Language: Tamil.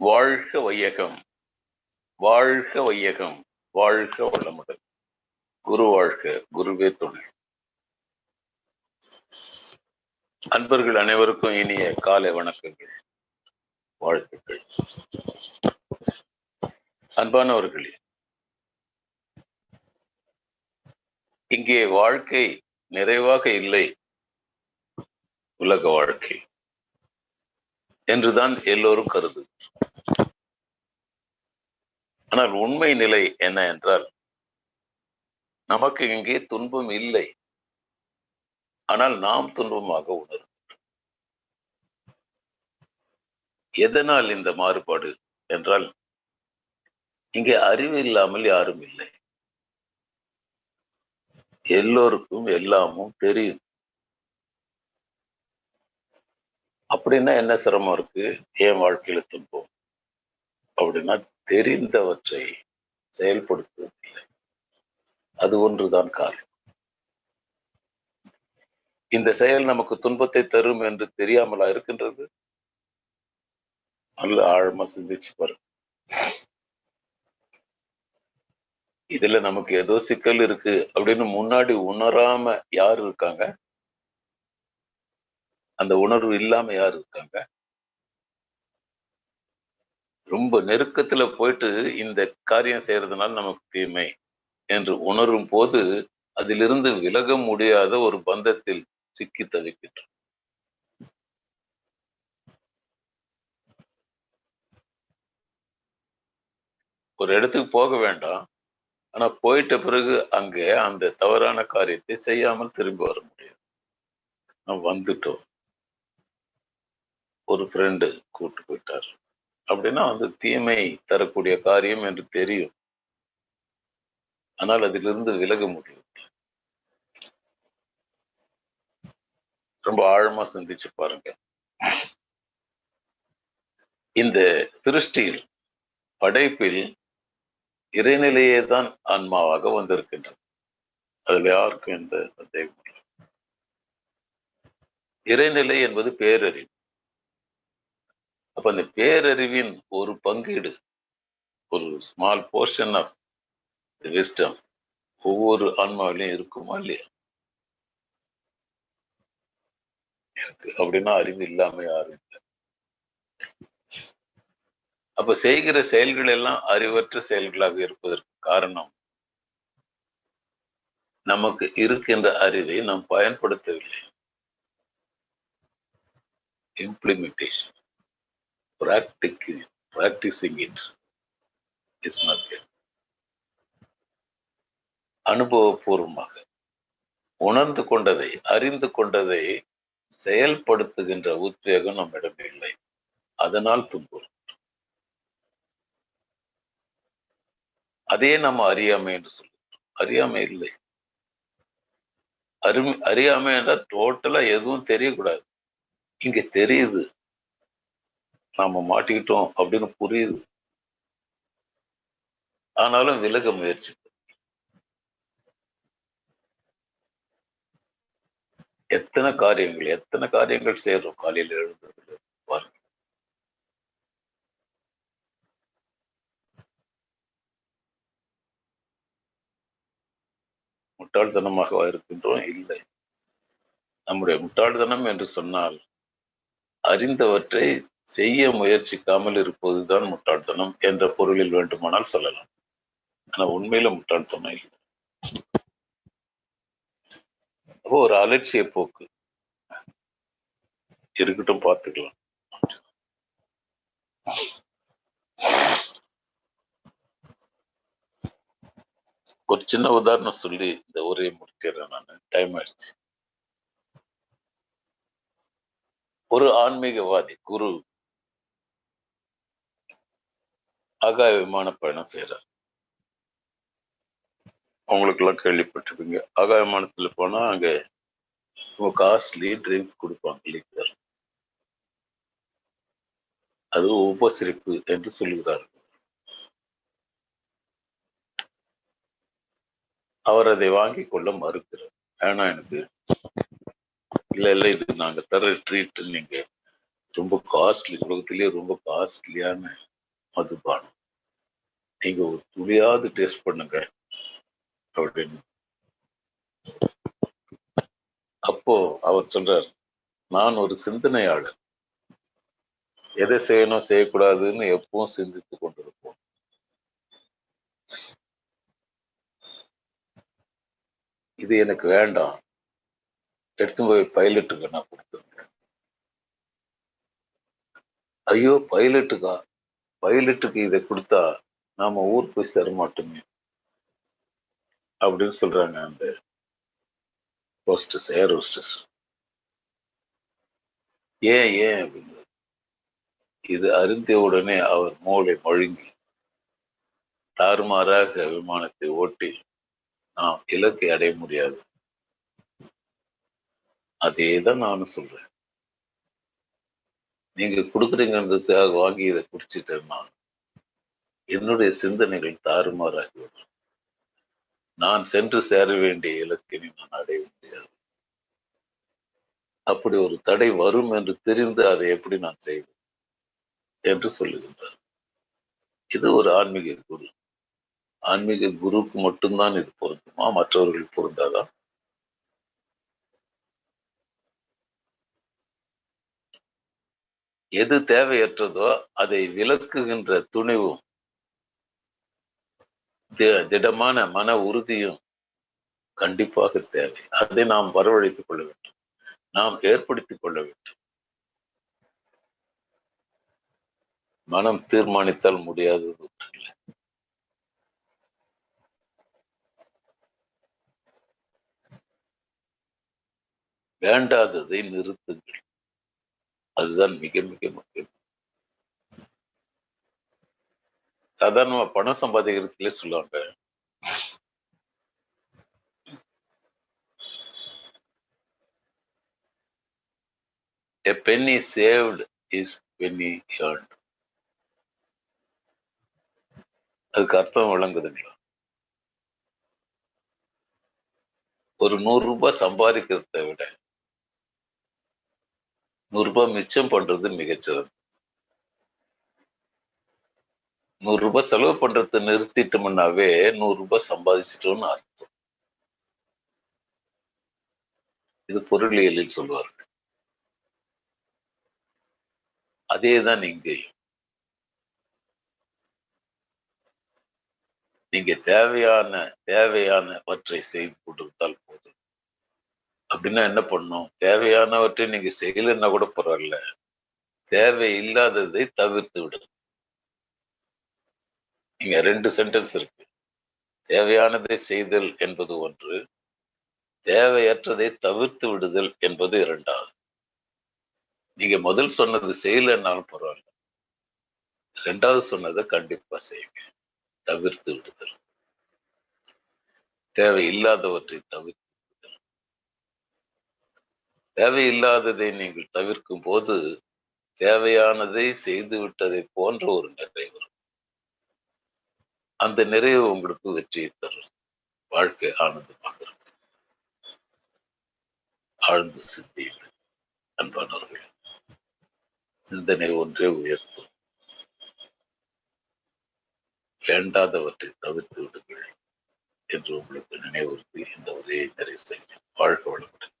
வாழ்க வையகம். வாழ்க வையகம். வாழ்க வளமுடன். குரு வாழ்க குருவே துணை. அன்பர்கள் அனைவருக்கும் இனிய காலை வணக்கங்கள். வாழ்த்துக்கள். அன்பானவர்களே இங்கே வாழ்க்கை நிறைவாக இல்லை. உலக வாழ்க்கை. என்றுதான் எல்லோரும் கருது ஆனால் உண்மை நிலை என்ன என்றால் நமக்கு இங்கே துன்பம் இல்லை. ஆனால் நாம் துன்பமாக உணரும் எதனால் இந்த மாறுபாடு என்றால் இங்கே அறிவு இல்லாமல் யாரும் இல்லை. எல்லோருக்கும் எல்லாமும் தெரியும். அப்படின்னா என்ன சிரமம் இருக்கு? ஏன் வாழ்க்கையில துன்பம்? அப்படின்னா தெரிந்தவற்றை செயல்படுத்துவதில்லை. அது ஒன்றுதான் காரணம் இந்த செயல் நமக்கு துன்பத்தை தரும் என்று தெரியாமலா இருக்கின்றது? நல்ல ஆழமா சிந்திச்சு பாருங்க. இதுல நமக்கு ஏதோ சிக்கல் இருக்கு அப்படின்னு முன்னாடி உணராம யார் இருக்காங்க? அந்த உணர்வு இல்லாம யார் இருக்காங்க? ரொம்ப நெருக்கத்துல போயிட்டு இந்த காரியம் செய்யறதுனால நமக்கு தீமை என்று உணரும் போது அதிலிருந்து விலக முடியாத ஒரு பந்தத்தில் சிக்கி தவிக்கின்றோம் ஒரு இடத்துக்கு போக வேண்டாம். ஆனா போயிட்ட பிறகு அங்கே அந்த தவறான காரியத்தை செய்யாமல் திரும்பி வர முடியாது. நான் வந்துட்டோம். ஒரு ஃப்ரெண்டு கூப்பிட்டு போயிட்டார். அப்படின்னா வந்து தீமை தரக்கூடிய காரியம் என்று தெரியும். ஆனால் அதிலிருந்து விலக முடியும். ரொம்ப ஆழமா சிந்திச்சு பாருங்க. இந்த சிருஷ்டியில் படைப்பில் இறைநிலையே தான் ஆன்மாவாக வந்திருக்கின்றது. அதுல யாருக்கும் எந்த சந்தேகமும் இல்லை. இறைநிலை என்பது பேரறிவு. அப்ப அந்த பேரறிவின் ஒரு பங்கீடு ஒரு ஸ்மால் போர்ஷன் ஆஃப் விஸ்டம் ஒவ்வொரு ஆன்மாவிலையும் இருக்குமா இல்லையா? எனக்கு அப்படின்னா அறிவு இல்லாம யாரும் இல்லை. அப்ப செய்கிற செயல்கள் எல்லாம் அறிவற்ற செயல்களாக இருப்பதற்கு காரணம் நமக்கு இருக்கின்ற அறிவை நாம் பயன்படுத்தவில்லை. Implementation practicing practicing it is not there அனுபவபூர்வமாக உணர்ந்து கொண்டதை அறிந்து கொண்டதை செயல்படுத்துகின்ற உத்வேகம் நம்மிடம் இல்லை. அதனால் துன்புறும். அதே நம்ம அறியாமை என்று சொல்லுகிறோம். அறியாமை இல்லை. அறி அறியாமை என்றால் டோட்டலா எதுவும் தெரியக்கூடாது. இங்க தெரியுது. நாம மாட்டிக்கிட்டோம் அப்படின்னு புரியுது. ஆனாலும் விலக முயற்சி எத்தனை காரியங்கள் எத்தனை காரியங்கள் செய்யறோம் காலையில் எழுந்ததுல? பாருங்க. முட்டாள்தனமாக இருக்கின்றோம்? இல்லை. நம்முடைய முட்டாள்தனம் என்று சொன்னால் அறிந்தவற்றை செய்ய முயற்சிக்காமல் இருப்பதுதான் முட்டாள்தனம் என்ற பொருளில் வேண்டுமானால் சொல்லலாம். ஆனா உண்மையில முட்டாள்தனம் இல்லை. அப்போ ஒரு அலட்சிய போக்கு. இருக்கட்டும் பார்த்துக்கலாம். ஒரு சின்ன உதாரணம் சொல்லி இந்த உரையை முடிச்சிடுறேன் நான். டைம் ஆயிடுச்சு. ஒரு ஆன்மீகவாதி குரு ஆகாய விமான பயணம் செய்கிறார் அவங்களுக்கு எல்லாம் கேள்விப்பட்டிருப்பீங்க. ஆகாய விமானத்தில் போனா அங்க ரொம்ப காஸ்ட்லி ட்ரிங்க்ஸ் கொடுப்பாங்க லிக்கர் அது உபசரிப்பு என்று சொல்லுகிறார் அவர் அதை வாங்கி கொள்ள மறுக்கிறார். ஏன்னா எனக்கு இல்ல இல்ல இது நாங்க தர ட்ரீட் நீங்கள் ரொம்ப காஸ்ட்லி உலகத்திலேயே ரொம்ப காஸ்ட்லியான மதுபானம். நீங்க ஒரு துளியாவது டேஸ்ட் பண்ணுங்க அப்படின்னு. அப்போ அவர் சொல்றார் நான் ஒரு சிந்தனையாளர். எதை செய்யணும் செய்யக்கூடாதுன்னு எப்பவும் சிந்தித்து கொண்டிருப்போம். இது எனக்கு வேண்டாம். எடுத்து போய் பைலட்டுக்கு நான் கொடுத்துருக்கேன். ஐயோ பைலட்டுக்கா பைலட்டுக்கு இதை கொடுத்தா நாம ஊர் போய் சேரமாட்டோமே அப்படின்னு சொல்றாங்க அந்த ஹோஸ்டஸ் ஏர் ஹோஸ்டஸ் ஏன் ஏன் அப்படின்னு இது அறிந்த உடனே அவர் மூளை மழுங்கி தாறுமாறாக விமானத்தை ஓட்டி நாம் இலக்கை அடைய முடியாது. அதே தான் நானும் சொல்றேன். நீங்க கொடுக்குறீங்கன்றதுக்காக வாங்கி இதை குடிச்சிட்டேன்னா என்னுடைய சிந்தனைகள் தாறுமாறாகிவிடும் நான் சென்று சேர வேண்டிய இலக்கினை நான் அடைய முடியாது. அப்படி ஒரு தடை வரும் என்று தெரிந்து அதை எப்படி நான் செய்வேன்? என்று சொல்லுகின்றார். இது ஒரு ஆன்மீக குரு. ஆன்மீக குருவுக்கு மட்டும்தான் இது பொருந்துமா? மற்றவர்கள் பொருந்தாதான் எது தேவையற்றதோ அதை விளக்குகின்ற துணிவும் திடமான மன உறுதியும் கண்டிப்பாக தேவை. அதை நாம் வரவழைத்துக் கொள்ள வேண்டும். நாம் ஏற்படுத்திக் கொள்ள வேண்டும். மனம் தீர்மானித்தால் முடியாதது ஒன்றில்லை வேண்டாததை நிறுத்துங்கள். அதுதான் மிக மிக முக்கியம். சாதாரணமா பணம் சம்பாதிக்கிறதுலே சொல்லுவாங்க. A penny saved is penny earned. அதுக்கு அர்த்தம் விளங்குதுங்களா? ஒரு நூறு ரூபாய் சம்பாதிக்கிறத விட நூறு ரூபாய் மிச்சம் பண்றது மிகச்சிறந்த நூறு ரூபாய் செலவு பண்றதை நிறுத்திட்டோம்னாவே நூறு ரூபாய் சம்பாதிச்சிட்டோம்னு அர்த்தம். இது பொருளியலில் சொல்லுவார்கள். அதே தான் இங்கேயும். நீங்க தேவையான தேவையானவற்றை செய்து கொண்டிருந்தால் போதும். அப்படின்னா என்ன பண்ணும்? தேவையானவற்றை நீங்க செய்யலன்னா கூட பரவாயில்ல. தேவை இல்லாததை தவிர்த்து விடும் இங்க ரெண்டு சென்டென்ஸ் இருக்கு. தேவையானதை செய்தல் என்பது ஒன்று தேவையற்றதை தவிர்த்து விடுதல் என்பது இரண்டாவது. நீங்க முதல் சொன்னது செய்யலைன்னாலும் பரவாயில்ல. ரெண்டாவது சொன்னதை கண்டிப்பா செய்யுங்க. தவிர்த்து விடுதல். தேவை இல்லாதவற்றை தவிர்த்து தேவையில்லாததை நீங்கள் தவிர்க்கும் போது தேவையானதை செய்து விட்டதை போன்ற ஒரு நிறைவு அந்த நிறைவு உங்களுக்கு வெற்றியை தரும். வாழ்க்கை ஆனந்தமாக இருக்கும். ஆழ்ந்து சிந்தியுங்கள் அன்பானவர்கள் சிந்தனை ஒன்றே உயர்த்தும். வேண்டாதவற்றை தவிர்த்து விடுங்கள் என்று உங்களுக்கு நினைவுறுத்தி இந்த உரையை நிறைவு செய்யும் வாழ்க வளமுடன்.